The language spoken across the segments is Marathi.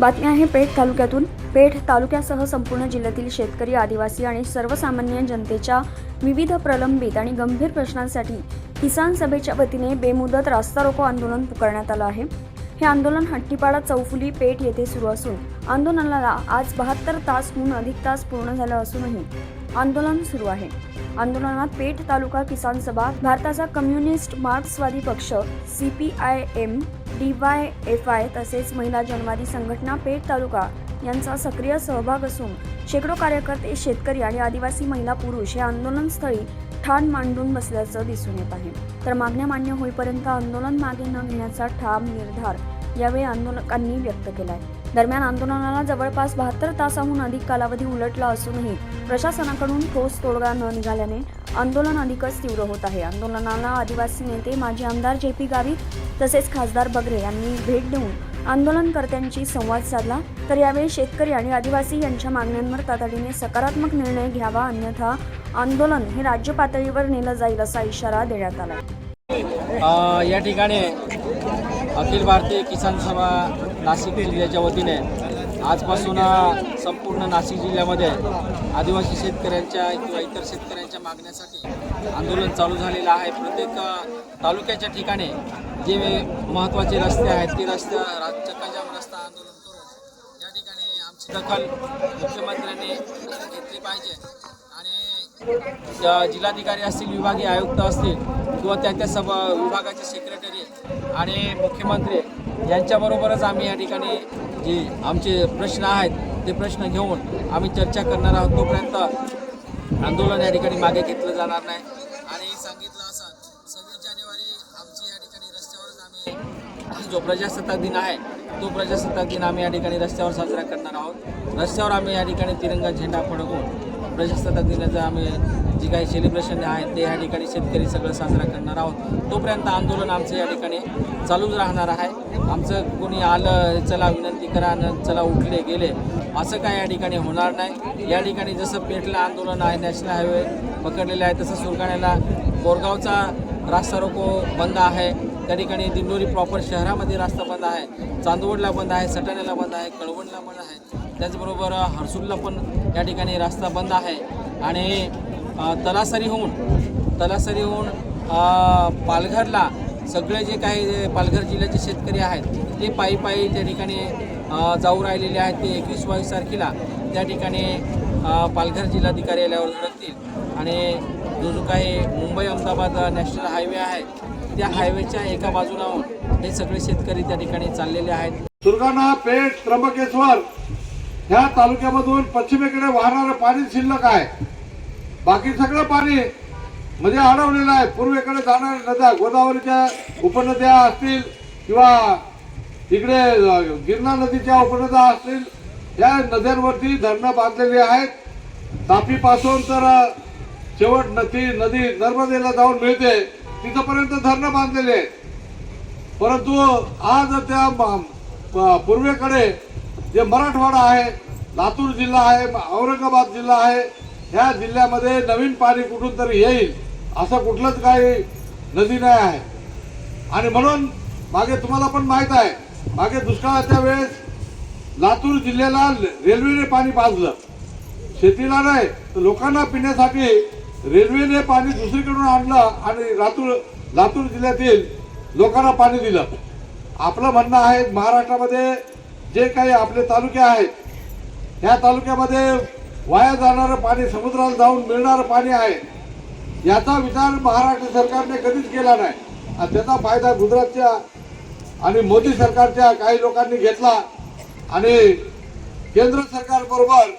बातमी आहे पेठ तालुक्यातून. पेठ तालुक्यासह संपूर्ण जिल्ह्यातील शेतकरी आदिवासी आणि सर्वसामान्य जनतेच्या विविध प्रलंबित आणि गंभीर प्रश्नांसाठी किसान सभेच्या वतीने बेमुदत रास्ता रोको आंदोलन पुकारण्यात आलं आहे. हे आंदोलन हट्टीपाडा चौफुली पेठ येथे सुरू असून आंदोलनाला आज बहात्तर तासहून अधिक तास पूर्ण झालं असूनही आंदोलन सुरू आहे. आंदोलनात पेठ तालुका किसान सभा भारताचा कम्युनिस्ट मार्क्सवादी पक्ष C P I M D Y F I तसेच महिला जनवादी संघटना पेठ तालुका यांचा सक्रिय सहभाग असून शेकडो कार्यकर्ते शेतकरी आणि आदिवासी महिला पुरुष हे आंदोलनस्थळी ठाण मांडून बसल्याचं दिसून येत आहे. तर मागण्या मान्य होईपर्यंत आंदोलन मागे न घेण्याचा ठाम निर्धार यावेळी आंदोलकांनी व्यक्त केलाय. दरम्यान आंदोलनाला जवळपास बहात्तर तासाहून अधिक कालावधी उलटला असूनही प्रशासनाकडून ठोस तोडगा न निघाल्याने आंदोलन अधिकच तीव्र होत आहे. आंदोलनाला आदिवासी नेते माजी आमदार जे पी गावित तसेच खासदार बगरे यांनी भेट देऊन आंदोलनकर्त्यांशी संवाद साधला. तर यावेळी शेतकरी आणि आदिवासी यांच्या मागण्यांवर तातडीने सकारात्मक निर्णय घ्यावा अन्यथा आंदोलन हे राज्य पातळीवर नेलं जाईल असा इशारा देण्यात आला. या ठिकाणी अखिल भारतीय किसान सभा नाशिक जिल्ह्याच्या वतीने आजपासून संपूर्ण नाशिक जिल्ह्यामध्ये आदिवासी शेतकऱ्यांच्या किंवा इतर शेतकऱ्यांच्या मागण्यासाठी आंदोलन चालू झालेलं आहे. प्रत्येक तालुक्याच्या ठिकाणी जे महत्त्वाचे रस्ते आहेत ते रस्त्या चक्काजाम रस्ता आंदोलन करून या ठिकाणी आमची दखल मुख्यमंत्र्यांनी घेतली पाहिजे. आणि ज- जिल्हाधिकारी असतील विभागीय आयुक्त असतील किंवा त्या त्या सभा विभागाचे सेक्रेटरी आणि मुख्यमंत्री यांच्याबरोबरच आम्ही या ठिकाणी जे आमचे प्रश्न आहेत ते प्रश्न घेऊन आम्ही चर्चा करणार आहोत. तोपर्यंत आंदोलन या ठिकाणी मागे घेतलं जाणार नाही. आणि सांगितलं असं सव्वीस जानेवारी आमची या ठिकाणी रस्त्यावरच आम्ही जो प्रजासत्ताक दिन आहे तो प्रजासत्ताक दिन आम्ही या ठिकाणी रस्त्यावर साजरा करणार आहोत. रस्त्यावर आम्ही या ठिकाणी तिरंगा झेंडा फडकून प्रजासत्ताक दिनाचा आम्ही जी काही सेलिब्रेशन आहेत ते या ठिकाणी शेतकरी सगळं साजरा करणार आहोत. तोपर्यंत आंदोलन आमचं या ठिकाणी चालूच राहणार आहे. आमचं कोणी आलं चला विनंती करा न चला उठले गेले. असं काय या ठिकाणी होणार नाही. या ठिकाणी जसं पेठला आंदोलन आहे नॅशनल हायवे पकडलेलं आहे तसं सुरगाण्याला बोरगावचा रास्ता रोको बंद आहे. त्या ठिकाणी दिंडोरी प्रॉपर शहरामध्ये रास्ता बंद आहे. चांदवडला बंद आहे सटाण्याला बंद आहे कळवणला बंद आहे. त्याचबरोबर हर्सूलला पण या ठिकाणी रास्ता बंद आहे. आणि तलासरीहून तलासरी होऊन तलासरी होऊन पालघरला सगळे जे काही पालघर जिल्ह्याचे शेतकरी आहेत ते पायी पायी त्या ठिकाणी जाऊ राहिलेले आहेत. ते एकवीस बावीस तारखेला त्या ठिकाणी पालघर जिल्हाधिकारी आल्यावर धडकतील आणि जो जो काही मुंबई अहमदाबाद नॅशनल हायवे आहे त्या हायवेच्या एका बाजूलाहून हे सगळे शेतकरी त्या ठिकाणी चाललेले आहेत. दुर्गाना पेठ त्र्यंबकेश्वर ह्या तालुक्यामधून पश्चिमेकडे वाहणारं पाणी शिल्लक आहे. बाकी सगळं पाणी म्हणजे अडवलेलं आहे. पूर्वेकडे जाणार नद्या गोदावरीच्या उपनद्या असतील किंवा इकडे अ, गिरणा नदीच्या उपनद्या असतील या नद्यांवरती धरणं बांधलेली आहेत. तापीपासून तर शेवट नदी नदी नर्मदेला जाऊन मिळते. तिथंपर्यंत धरणं बांधलेली आहेत. परंतु आज त्या प- पूर्वेकडे जे मराठवाडा आहे लातूर जिल्हा आहे औरंगाबाद जिल्हा आहे ह्या जिल्ह्यामध्ये नवीन पाणी कुठून तरी येईल असं कुठलंच काही नदी नाही आहे. आणि म्हणून मागे तुम्हाला पण माहीत आहे मागे दुष्काळाच्या वेळेस लातूर जिल्ह्याला रेल्वेने पाणी पाजलं. शेतीला नाही तर लोकांना पिण्यासाठी रेल्वेने पाणी दुसरीकडून आणलं आणि लातूर लातूर जिल्ह्यातील लोकांना पाणी दिलं. आपलं म्हणणं आहे महाराष्ट्रामध्ये जे काही आपले तालुके आहेत ह्या तालुक्यामध्ये वाया जाणारं पाणी समुद्राला जाऊन मिळणारं पाणी आहे. याचा विचार महाराष्ट्र सरकारने कधीच केला नाही. आणि त्याचा फायदा गुजरातच्या आणि मोदी सरकारच्या काही लोकांनी घेतला. आणि केंद्र सरकारबरोबर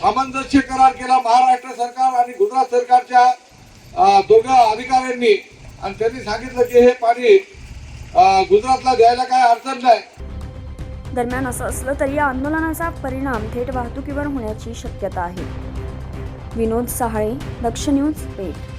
सामंजस्य करार केला महाराष्ट्र सरकार आणि गुजरात सरकारच्या दोघं अधिकाऱ्यांनी. आणि त्यांनी सांगितलं की हे पाणी गुजरातला द्यायला काय अडचण नाही. दरम्यान असं असलं तरी या आंदोलनाचा परिणाम थेट वाहतुकीवर होण्याची शक्यता आहे. विनोद सहाळे दक्ष न्यूज पेठ.